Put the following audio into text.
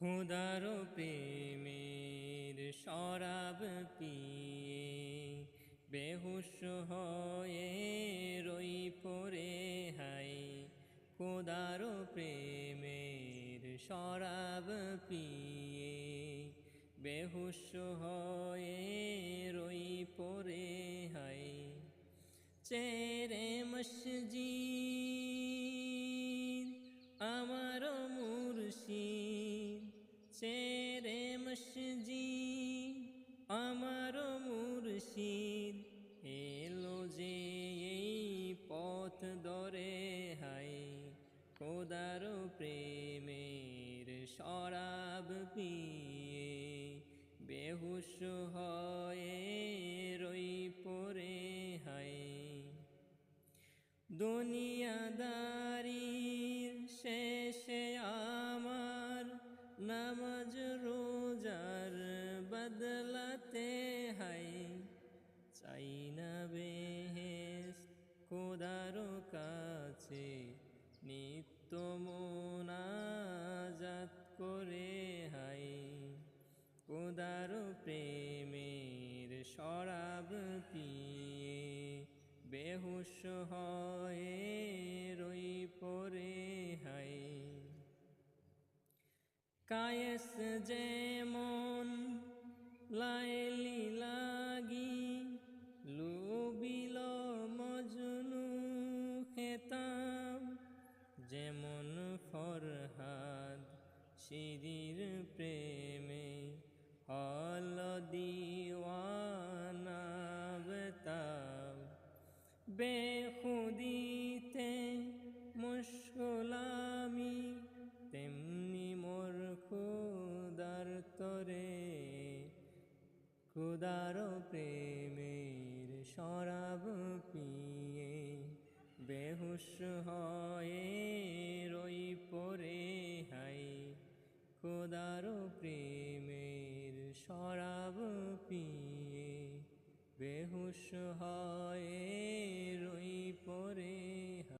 খুদার প্রেমের শরাব পিয়ে বেহুশ হয়ে রই পরে হাই খুদার প্রেমের শরাব পিয়ে বেহুশ হয়ে রই পরে হাই চেরে মসজিদ মসজিদ আমার মুর্শিদ। এলো যে এই পথ দরে হাই খোদার প্রেমের শরাব পিয়ে। বেহুশ হয়ে রই পরে হাই দুনিয়াদারির বদলাতে হাই চাই না বেহেস খোদার কাছে নিত্য মোনাজাত করে হাই কোদার প্রেমের শরাব পিয়ে বেহুশ হয়ে রই পরে হাই কায়েস যেমন লাইলি লাগি লুবিল মজনু খেতাম। যেমন ফরহাদ শিরির প্রেমে হল দিওয়ানা বেতাব বেখুদিতে মুশকুলামি খুদার প্রেমের শরাব পিয়ে, বেহুশ হয়ে রই পরে হাই খোদার প্রেমের শরাব পিয়ে, বেহুশ হয়ে